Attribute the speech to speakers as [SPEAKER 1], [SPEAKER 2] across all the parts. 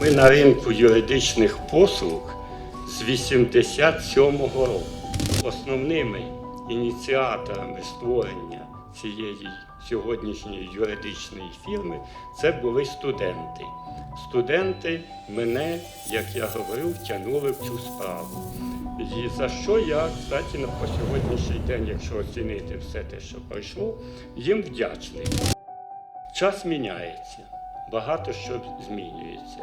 [SPEAKER 1] Ми на ринку юридичних послуг з 87-го року. Основними ініціаторами створення цієї сьогоднішньої юридичної фірми це були студенти. Студенти мене, як я говорив, втягнули в цю справу. І за що я, кстати, по сьогоднішній день, якщо оцінити все те, що пройшло, їм вдячний. Час міняється, багато що змінюється.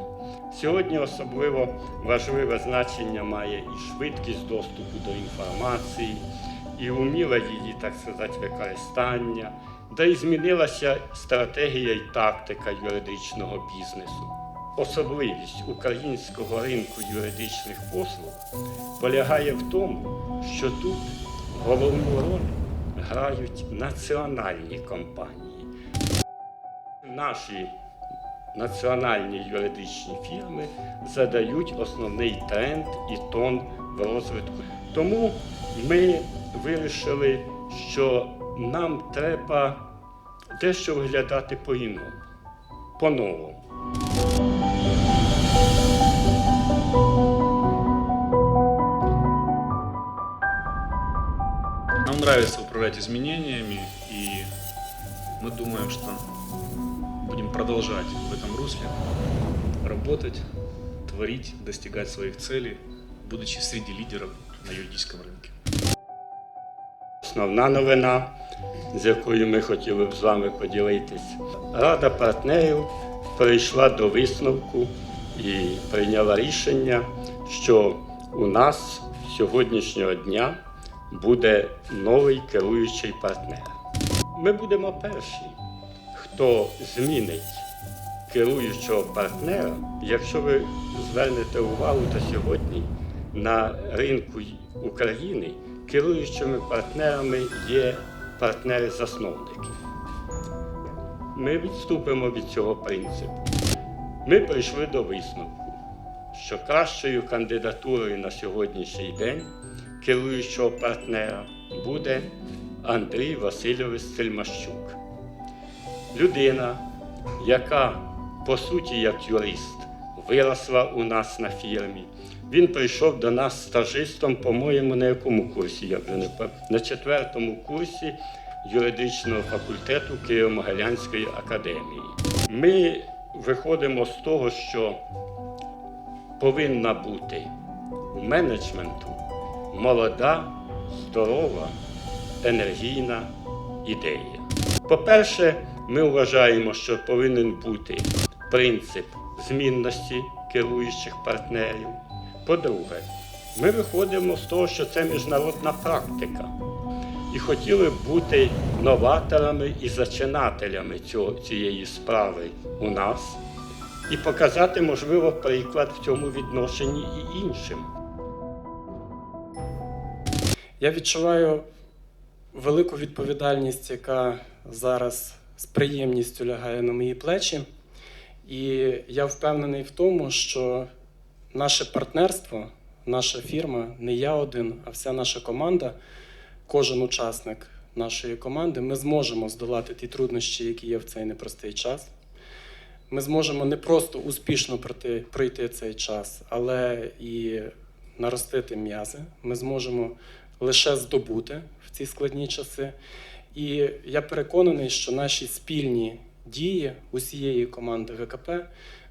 [SPEAKER 1] Сьогодні особливо важливе значення має і швидкість доступу до інформації, і уміле її, так сказати, використання, де і змінилася стратегія і тактика юридичного бізнесу. Особливість українського ринку юридичних послуг полягає в тому, що тут головну роль грають національні компанії. Наші національні юридичні фірми задають основний тренд і тон в розвитку. Тому ми вирішили, що нам треба дещо виглядати по-іному, по-новому.
[SPEAKER 2] Нам нравится управлять изменениями, и мы думаем, что будем продолжать в этом русле работать, творить, достигать своих целей, будучи среди лидеров на юридическом рынке.
[SPEAKER 1] Основна новина, з якою ми хотіли б з вами поділитися. Рада партнерів прийшла до висновку і прийняла рішення, що у нас сьогоднішнього дня буде новий керуючий партнер. Ми будемо перші, хто змінить керуючого партнера. Якщо ви звернете увагу, то сьогодні на ринку України керуючими партнерами є партнери-засновники. Ми відступимо від цього принципу. Ми прийшли до висновку, що кращою кандидатурою на сьогоднішній день керуючого партнера буде Андрій Васильович Сельмащук. Людина, яка по суті як юрист виросла у нас на фірмі. Він прийшов до нас стажистом, по-моєму, на якому курсі? Я вже не пам- на четвертому курсі юридичного факультету Києво-Могилянської академії. Ми виходимо з того, що повинна бути у менеджменту молода, здорова, енергійна ідея. По-перше, ми вважаємо, що повинен бути принцип змінності керуючих партнерів. По-друге, ми виходимо з того, що це міжнародна практика. І хотіли б бути новаторами і зачинателями цього, цієї справи у нас і показати, можливо, приклад в цьому відношенні і іншим.
[SPEAKER 3] Я відчуваю велику відповідальність, яка зараз з приємністю лягає на мої плечі. І я впевнений в тому, що наше партнерство, наша фірма, не я один, а вся наша команда, кожен учасник нашої команди, ми зможемо здолати ті труднощі, які є в цей непростий час. Ми зможемо не просто успішно пройти, пройти цей час, але і наростити м'язи. Ми зможемо лише здобути в ці складні часи. І я переконаний, що наші спільні дії усієї команди ВКП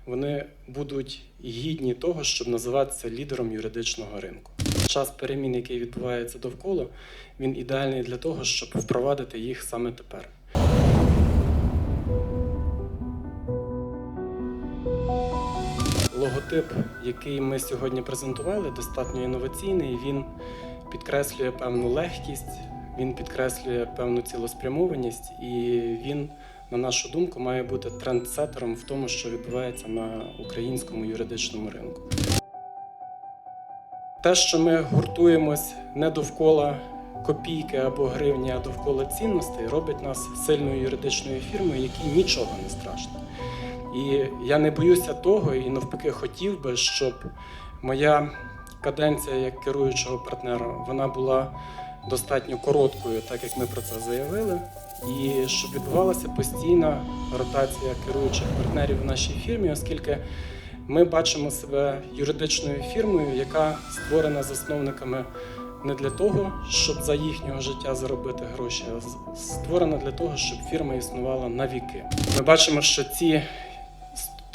[SPEAKER 3] вони будуть гідні того, щоб називатися лідером юридичного ринку. Час перемін, який відбувається довкола, він ідеальний для того, щоб впровадити їх саме тепер. Логотип, який ми сьогодні презентували, достатньо інноваційний. Він підкреслює певну легкість, він підкреслює певну цілеспрямованість, і він, на нашу думку, має бути трендсетером в тому, що відбувається на українському юридичному ринку. Те, що ми гуртуємось не довкола копійки або гривні, а довкола цінностей, робить нас сильною юридичною фірмою, якій нічого не страшно. І я не боюся того, і навпаки хотів би, щоб моя каденція як керуючого партнера вона була достатньо короткою, так як ми про це заявили, і щоб відбувалася постійна ротація керуючих партнерів в нашій фірмі, оскільки ми бачимо себе юридичною фірмою, яка створена засновниками не для того, щоб за їхнього життя заробити гроші, а створена для того, щоб фірма існувала на віки. Ми бачимо, що ці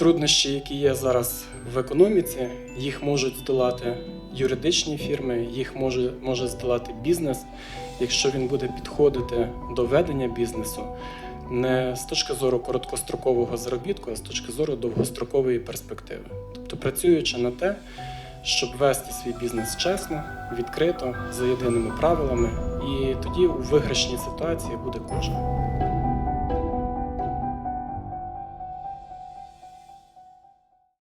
[SPEAKER 3] труднощі, які є зараз в економіці, їх можуть здолати юридичні фірми, їх може, може здолати бізнес, якщо він буде підходити до ведення бізнесу не з точки зору короткострокового заробітку, а з точки зору довгострокової перспективи. Тобто працюючи на те, щоб вести свій бізнес чесно, відкрито, за єдиними правилами, і тоді у виграшній ситуації буде кожен.